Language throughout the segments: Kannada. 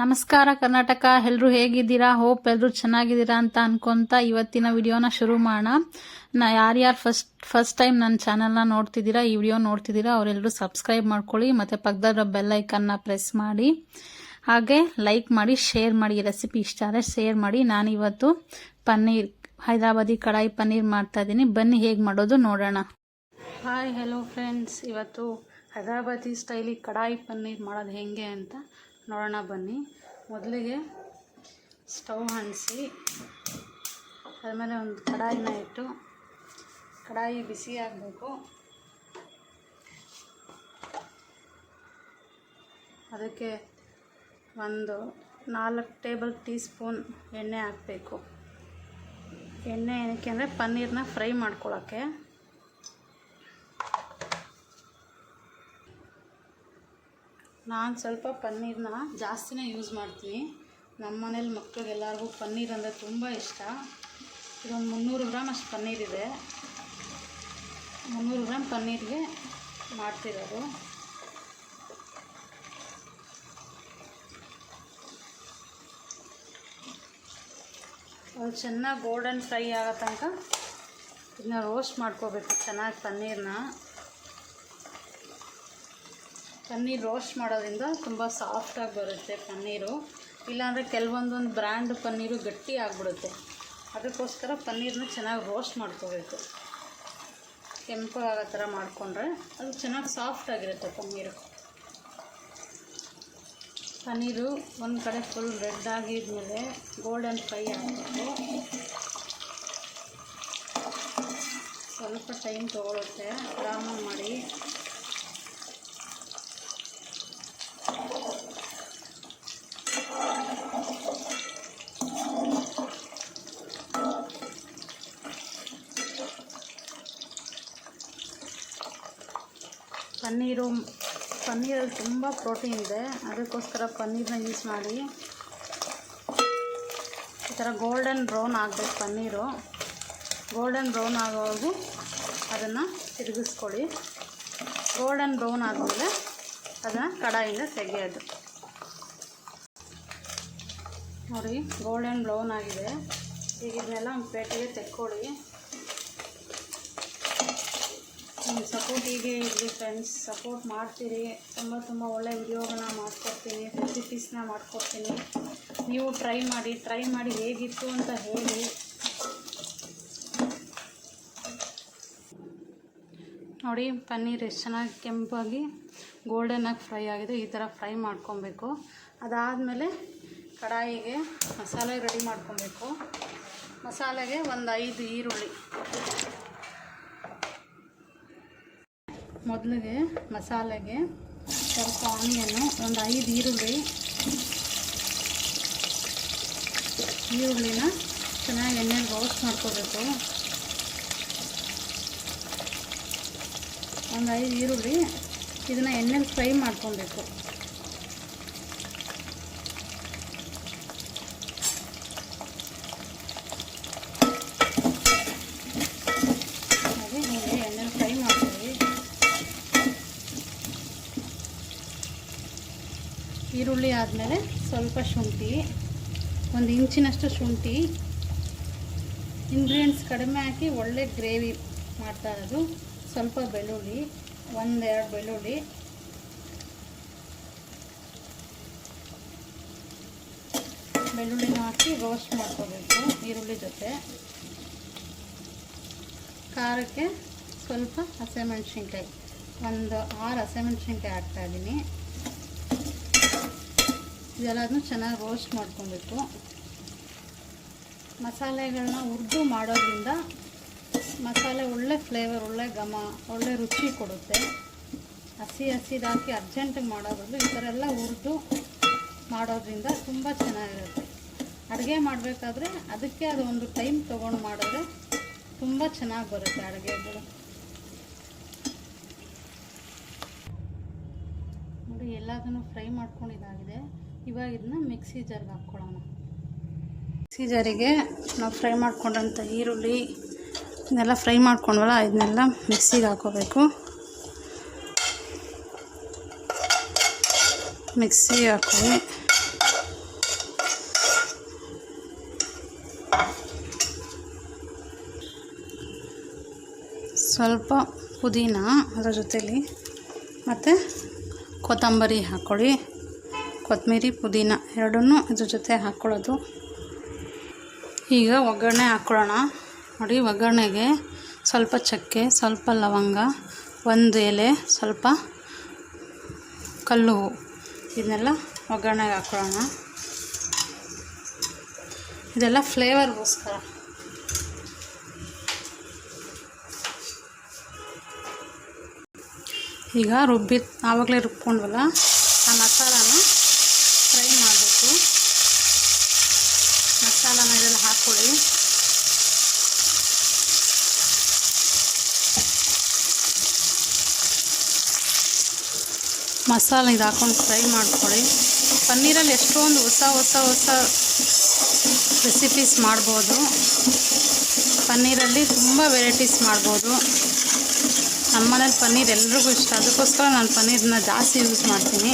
ನಮಸ್ಕಾರ ಕರ್ನಾಟಕ ಎಲ್ಲರೂ ಹೇಗಿದ್ದೀರಾ? ಹೋಪ್ ಎಲ್ಲರೂ ಚೆನ್ನಾಗಿದ್ದೀರಾ ಅಂತ ಅನ್ಕೊಂತ ಇವತ್ತಿನ ವಿಡಿಯೋನ ಶುರು ಮಾಡೋಣ. ನಾ, ಯಾರ್ಯಾರು ಫಸ್ಟ್ ಫಸ್ಟ್ ಟೈಮ್ ನನ್ನ ಚಾನಲ್ನ ನೋಡ್ತಿದ್ದೀರಾ, ಈ ವಿಡಿಯೋ ನೋಡ್ತಿದ್ದೀರಾ ಅವರೆಲ್ಲರೂ ಸಬ್ಸ್ಕ್ರೈಬ್ ಮಾಡ್ಕೊಳ್ಳಿ, ಮತ್ತು ಪಕ್ಕದ ಬೆಲ್ ಪ್ರೆಸ್ ಮಾಡಿ. ಹಾಗೆ ಲೈಕ್ ಮಾಡಿ ಶೇರ್ ಮಾಡಿ ರೆಸಿಪಿ ಇಷ್ಟ ಆದರೆ ಶೇರ್ ಮಾಡಿ. ನಾನು ಇವತ್ತು ಪನ್ನೀರ್, ಹೈದರಾಬಾದಿ ಕಡಾಯಿ ಪನ್ನೀರ್ ಮಾಡ್ತಾ ಇದ್ದೀನಿ. ಬನ್ನಿ ಹೇಗೆ ಮಾಡೋದು ನೋಡೋಣ. ಹಾಯ್ ಹೆಲೋ ಫ್ರೆಂಡ್ಸ್ ಇವತ್ತು ಹೈದರಾಬಾದಿ ಸ್ಟೈಲಿಗೆ ಕಡಾಯಿ ಪನ್ನೀರ್ ಮಾಡೋದು ಹೇಗೆ ಅಂತ ನೋಡೋಣ ಬನ್ನಿ. ಮೊದಲಿಗೆ ಸ್ಟವ್ ಹಣಿಸಿ ಆದಮೇಲೆ ಒಂದು ಕಡಾಯಿನ ಇಟ್ಟು ಕಡಾಯಿ ಬಿಸಿ ಆಗಬೇಕು. ಅದಕ್ಕೆ ಒಂದು ನಾಲ್ಕು ಟೇಬಲ್ ಟೀ ಸ್ಪೂನ್ ಎಣ್ಣೆ ಹಾಕಬೇಕು. ಎಣ್ಣೆ ಏನಕ್ಕೆ ಅಂದರೆ ಪನ್ನೀರನ್ನ ಫ್ರೈ ಮಾಡ್ಕೊಳ್ಳೋಕ್ಕೆ. ನಾನು ಸ್ವಲ್ಪ ಪನ್ನೀರನ್ನ ಜಾಸ್ತಿನೇ ಯೂಸ್ ಮಾಡ್ತೀನಿ. ನಮ್ಮ ಮನೇಲಿ ಮಕ್ಕಳಿಗೆಲ್ಲರಿಗೂ ಪನ್ನೀರ್ ಅಂದರೆ ತುಂಬ ಇಷ್ಟ. ಇದೊಂದು ಮುನ್ನೂರು ಗ್ರಾಮ್ ಅಷ್ಟು ಪನ್ನೀರ್ ಇದೆ. ಮುನ್ನೂರು ಗ್ರಾಮ್ ಪನ್ನೀರ್ಗೆ ಮಾಡ್ತಿರೋದು. ಅದು ಚೆನ್ನಾಗಿ ಗೋಲ್ಡನ್ ಫ್ರೈ ಆಗೋ ತನಕ ಇದನ್ನ ರೋಸ್ಟ್ ಮಾಡ್ಕೋಬೇಕು, ಚೆನ್ನಾಗಿ ಪನ್ನೀರನ್ನ ಪನ್ನೀರ್ ರೋಸ್ಟ್ ಮಾಡೋದ್ರಿಂದ ತುಂಬ ಸಾಫ್ಟಾಗಿ ಬರುತ್ತೆ ಪನ್ನೀರು. ಇಲ್ಲಾಂದರೆ ಕೆಲವೊಂದೊಂದು ಬ್ರ್ಯಾಂಡ್ ಪನ್ನೀರು ಗಟ್ಟಿ ಆಗಿಬಿಡುತ್ತೆ. ಅದಕ್ಕೋಸ್ಕರ ಪನ್ನೀರನ್ನ ಚೆನ್ನಾಗಿ ರೋಸ್ಟ್ ಮಾಡ್ಕೋಬೇಕು. ಕೆಂಪಾಗೋ ಥರ ಮಾಡಿಕೊಂಡ್ರೆ ಅದು ಚೆನ್ನಾಗಿ ಸಾಫ್ಟಾಗಿರುತ್ತೆ ಪನ್ನೀರು. ಪನ್ನೀರು ಒಂದು ಕಡೆ ಫುಲ್ ರೆಡ್ ಆಗಿದ್ಮೇಲೆ ಗೋಲ್ಡನ್ ಫ್ರೈ ಆಗಬೇಕು ಸ್ವಲ್ಪ ಟೈಮ್ ತೊಗೊಳುತ್ತೆ. ಆರಾಮಾಗಿ ಮಾಡಿ ಪನ್ನೀರು, ಪನ್ನೀರಲ್ಲಿ ತುಂಬ ಪ್ರೋಟೀನ್ ಇದೆ. ಅದಕ್ಕೋಸ್ಕರ ಪನ್ನೀರನ್ನ ಯೂಸ್ ಮಾಡಿ. ಈ ಥರ ಗೋಲ್ಡನ್ ಬ್ರೌನ್ ಆಗಬೇಕು ಪನ್ನೀರು. ಗೋಲ್ಡನ್ ಬ್ರೌನ್ ಆಗೋವರೆಗೂ ಅದನ್ನು ತಿರುಗಿಸ್ಕೊಳ್ಳಿ. ಗೋಲ್ಡನ್ ಬ್ರೌನ್ ಆದಮೇಲೆ ಅದನ್ನು ಕಡಾಯಿಂದ ತೆಗೆಯೋದು. ನೋಡಿ ಗೋಲ್ಡನ್ ಬ್ರೌನ್ ಆಗಿದೆ. ಈಗ ಇದನ್ನೆಲ್ಲ ಒಂದು ಪ್ಲೇಟಿಗೆ ತೆಕ್ಕೊಳ್ಳಿ. ನಿಮ್ಮ ಸಪೋರ್ಟ್ ಹೀಗೆ ಇರಲಿ ಫ್ರೆಂಡ್ಸ್ ಸಪೋರ್ಟ್ ಮಾಡ್ತೀರಿ. ತುಂಬ ತುಂಬ ಒಳ್ಳೆ ವಿಡಿಯೋಗಳನ್ನ ಮಾಡ್ಕೊಡ್ತೀನಿ ರೆಸಿಪೀಸ್ನ ಮಾಡ್ಕೊಡ್ತೀನಿ. ನೀವು ಟ್ರೈ ಮಾಡಿ ಟ್ರೈ ಮಾಡಿ ಹೇಗಿತ್ತು ಅಂತ ಹೇಳಿ. ನೋಡಿ, ಪನ್ನೀರ್ ಎಷ್ಟು ಚೆನ್ನಾಗಿ ಕೆಂಪಾಗಿ ಗೋಲ್ಡನ್ನಾಗಿ ಫ್ರೈ ಆಗಿದೆ. ಈ ಥರ ಫ್ರೈ ಮಾಡ್ಕೊಬೇಕು. ಅದಾದಮೇಲೆ ಕಡಾಯಿಗೆ ಮಸಾಲೆ ರೆಡಿ ಮಾಡ್ಕೊಬೇಕು. ಮಸಾಲೆಗೆ ಒಂದು ಐದು ಈರುಳ್ಳಿ. ಮೊದಲಿಗೆ ಮಸಾಲೆಗೆ ಸ್ವಲ್ಪ ಆನಿಯನ್ನು ಒಂದು ಐದು ಈರುಳ್ಳಿ, ಈರುಳ್ಳಿನ ಚೆನ್ನಾಗಿ ಎಣ್ಣೆಲಿ ರೋಸ್ಟ್ ಮಾಡ್ಕೋಬೇಕು. ಒಂದು ಐದು ಈರುಳ್ಳಿ ಇದನ್ನು ಎಣ್ಣೆಲಿ ಫ್ರೈ ಮಾಡ್ಕೊಬೇಕು ಹಾಗೆ ಹೀಗೆ ಎಣ್ಣೆಲಿ ಫ್ರೈ ಮಾಡ್ತೀವಿ ಈರುಳ್ಳಿ ಆದಮೇಲೆ ಸ್ವಲ್ಪ ಶುಂಠಿ, ಒಂದು ಇಂಚಿನಷ್ಟು ಶುಂಠಿ. ಇಂಗ್ರೀಡಿಯೆಂಟ್ಸ್ ಕಡಿಮೆ ಹಾಕಿ ಒಳ್ಳೆ ಗ್ರೇವಿ ಮಾಡ್ತಾ ಇರೋದು. ಸ್ವಲ್ಪ ಬೆಳ್ಳುಳ್ಳಿ ಒಂದೆರಡು ಬೆಳ್ಳುಳ್ಳಿ. ಬೆಳ್ಳುಳ್ಳಿನ ಹಾಕಿ ರೋಸ್ಟ್ ಮಾಡ್ಕೋಬೇಕು ಈರುಳ್ಳಿ ಜೊತೆ. ಖಾರಕ್ಕೆ ಸ್ವಲ್ಪ ಹಸಿಮೆಣ್ಸಿನ್ಕಾಯಿ, ಒಂದು ಆರು ಹಸಿಮೆಣ್ಸಿನ್ಕಾಯಿ ಹಾಕ್ತಾಯಿದ್ದೀನಿ ಇದೆಲ್ಲದನ್ನು ಚೆನ್ನಾಗಿ ರೋಸ್ಟ್ ಮಾಡ್ಕೊಬೇಕು ಮಸಾಲೆಗಳನ್ನ ಹುರಿದು ಮಾಡೋದ್ರಿಂದ ಮಸಾಲೆ ಒಳ್ಳೆ ಫ್ಲೇವರ್ ಒಳ್ಳೆ ಘಮ, ಒಳ್ಳೆ ರುಚಿ ಕೊಡುತ್ತೆ. ಹಸಿ ಹಸಿದಾಕಿ ಅರ್ಜೆಂಟಿಗೆ ಮಾಡೋದ್ರಲ್ಲಿ ಈ ಥರ ಎಲ್ಲ ಹುರಿದು ಮಾಡೋದ್ರಿಂದ ತುಂಬ ಚೆನ್ನಾಗಿರುತ್ತೆ. ಅಡುಗೆ ಮಾಡಬೇಕಾದ್ರೆ ಅದಕ್ಕೆ ಅದು ಒಂದು ಟೈಮ್ ತೊಗೊಂಡು ಮಾಡಿದ್ರೆ ತುಂಬ ಚೆನ್ನಾಗಿ ಬರುತ್ತೆ ಅಡುಗೆಗಳು ನೋಡಿ, ಎಲ್ಲದನ್ನು ಫ್ರೈ ಮಾಡ್ಕೊಂಡಿದ್ದಾಗಿದೆ. ಇವಾಗ ಇದನ್ನ ಮಿಕ್ಸಿ ಜಾರ್ಗೆ ಹಾಕ್ಕೊಳ್ಳೋಣ. ಮಿಕ್ಸಿ ಜಾರಿಗೆ ನಾವು ಫ್ರೈ ಮಾಡ್ಕೊಂಡಂಥ ಈರುಳ್ಳಿ ಇದನ್ನೆಲ್ಲ ಫ್ರೈ ಮಾಡ್ಕೊಂಡ್ವಲ್ಲ, ಇದನ್ನೆಲ್ಲ ಮಿಕ್ಸಿಗೆ ಹಾಕೋಬೇಕು. ಮಿಕ್ಸಿ ಹಾಕೊಳ್ಳಿ ಸ್ವಲ್ಪ ಪುದೀನ ಅದರ ಜೊತೆಲಿ, ಮತ್ತು ಕೊತ್ತಂಬರಿ ಹಾಕ್ಕೊಳ್ಳಿ. ಕೊತ್ತಂಬರಿ, ಪುದೀನ ಎರಡನ್ನೂ ಅದ್ರ ಜೊತೆ ಹಾಕ್ಕೊಳ್ಳೋದು ಈಗ ಒಗ್ಗರಣೆ ಹಾಕ್ಕೊಳ್ಳೋಣ ನೋಡಿ, ಒಗ್ಗರಣೆಗೆ ಸ್ವಲ್ಪ ಚಕ್ಕೆ, ಸ್ವಲ್ಪ ಲವಂಗ, ಒಂದು ಎಲೆ, ಸ್ವಲ್ಪ ಕಲ್ಲು ಇದನ್ನೆಲ್ಲ ಒಗ್ಗರಣೆಗೆ ಹಾಕ್ಕೊಳ್ಳೋಣ ಇದೆಲ್ಲ ಫ್ಲೇವರ್ಗೋಸ್ಕರ. ಈಗ ರುಬ್ಬಿ, ಆವಾಗಲೇ ರುಬ್ಕೊಂಡ್ವಲ್ಲ? ಹಾಕ್ಕೊಳ್ಳಿ ಮಸಾಲೆ ಇದು ಹಾಕೊಂಡು ಫ್ರೈ ಮಾಡ್ಕೊಳ್ಳಿ. ಪನ್ನೀರಲ್ಲಿ ಎಷ್ಟೊಂದು ಹೊಸ ಹೊಸ ಹೊಸ ರೆಸಿಪೀಸ್ ಮಾಡ್ಬೋದು. ಪನ್ನೀರಲ್ಲಿ ತುಂಬ ವೆರೈಟೀಸ್ ಮಾಡ್ಬೋದು. ನಮ್ಮ ಮನೇಲಿ ಪನ್ನೀರ್ ಎಲ್ರಿಗೂ ಇಷ್ಟ. ಅದಕ್ಕೋಸ್ಕರ ನಾನು ಪನ್ನೀರನ್ನ ಜಾಸ್ತಿ ಯೂಸ್ ಮಾಡ್ತೀನಿ.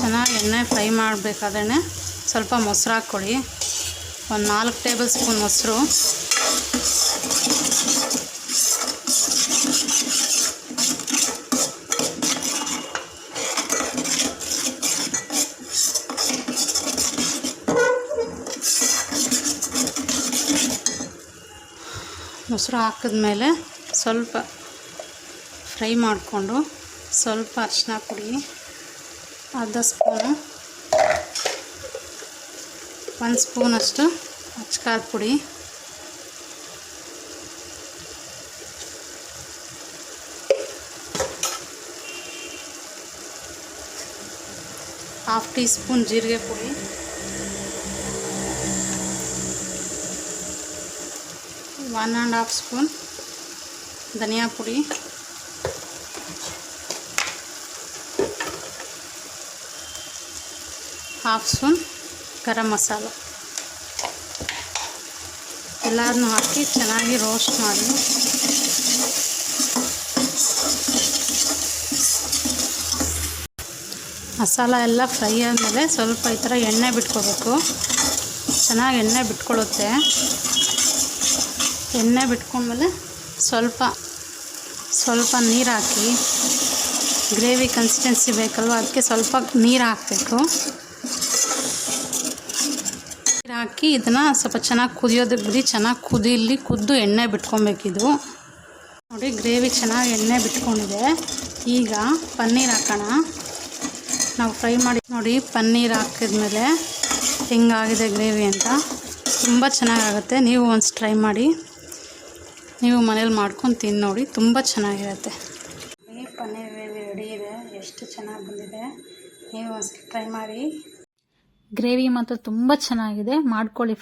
ಚೆನ್ನಾಗಿ ಎಣ್ಣೆ ಫ್ರೈ ಮಾಡಬೇಕಾದ್ರೆ ಸ್ವಲ್ಪ ಮೊಸರು ಹಾಕ್ಕೊಳ್ಳಿ. ಒಂದು ನಾಲ್ಕು ಟೇಬಲ್ ಸ್ಪೂನ್ ಮೊಸರು. ಮೊಸರು ಹಾಕಿದ್ಮೇಲೆ ಸ್ವಲ್ಪ ಫ್ರೈ ಮಾಡಿಕೊಂಡು ಸ್ವಲ್ಪ ಅರಿಶಿನ ಪುಡಿ ಅರ್ಧ ಸ್ಪೂನು ಒಂದು ಸ್ಪೂನಷ್ಟು ಅಚ್ಕಾರದ ಪುಡಿ ಹಾಫ್ ಟೀ ಸ್ಪೂನ್ ಜೀರಿಗೆ ಪುಡಿ ಒನ್ ಆ್ಯಂಡ್ ಹಾಫ್ ಸ್ಪೂನ್ ಧನಿಯಾ ಪುಡಿ ಹಾಫ್ ಸ್ಪೂನ್ ಗರಂ ಮಸಾಲ ಎಲ್ಲದನ್ನೂ ಹಾಕಿ ಚೆನ್ನಾಗಿ ರೋಸ್ಟ್ ಮಾಡಿ. ಮಸಾಲ ಎಲ್ಲ ಫ್ರೈ ಆದಮೇಲೆ ಸ್ವಲ್ಪ ಈ ಥರ ಎಣ್ಣೆ ಬಿಟ್ಕೋಬೇಕು. ಚೆನ್ನಾಗಿ ಎಣ್ಣೆ ಬಿಟ್ಕೊಳ್ಳುತ್ತೆ ಎಣ್ಣೆ ಬಿಟ್ಕೊಂಡ್ಮೇಲೆ ಸ್ವಲ್ಪ ಸ್ವಲ್ಪ ನೀರು ಹಾಕಿ. ಗ್ರೇವಿ ಕನ್ಸಿಸ್ಟೆನ್ಸಿ ಬೇಕಲ್ವ? ಅದಕ್ಕೆ ಸ್ವಲ್ಪ ನೀರು ಹಾಕಬೇಕು. ಹಾಕಿ ಇದನ್ನು ಸ್ವಲ್ಪ ಚೆನ್ನಾಗಿ ಕುದಿಯೋದಕ್ಕೆ ಬಿಡಿ, ಚೆನ್ನಾಗಿ ಕುದಿಲಿ ಕುದ್ದು ಎಣ್ಣೆ ಬಿಟ್ಕೊಬೇಕಿದು. ನೋಡಿ, ಗ್ರೇವಿ ಚೆನ್ನಾಗಿ ಎಣ್ಣೆ ಬಿಟ್ಕೊಂಡಿದೆ. ಈಗ ಪನ್ನೀರ್ ಹಾಕೋಣ. ನಾವು ಫ್ರೈ ಮಾಡಿ ನೋಡಿ, ಪನ್ನೀರ್ ಹಾಕಿದ್ಮೇಲೆ ಹೆಂಗಾಗಿದೆ ಗ್ರೇವಿ ಅಂತ. ತುಂಬ ಚೆನ್ನಾಗಾಗುತ್ತೆ. ನೀವು ಒಂದು ಟ್ರೈ ಮಾಡಿ. ನೀವು ಮನೇಲಿ ಮಾಡ್ಕೊಂಡು ತಿಂದು ನೋಡಿ, ತುಂಬ ಚೆನ್ನಾಗಿರುತ್ತೆ. ಪನ್ನೀರ್ ಗ್ರೇವಿ ರೆಡಿ ಇದೆ. ಎಷ್ಟು ಚೆನ್ನಾಗಿ ಬಂದಿದೆ. ನೀವು ಒಂದು ಟ್ರೈ ಮಾಡಿ. ಗ್ರೇವಿ ಮಾತ್ರ ತುಂಬ ಚೆನ್ನಾಗಿದೆ. ಮಾಡ್ಕೊಳ್ಳಿ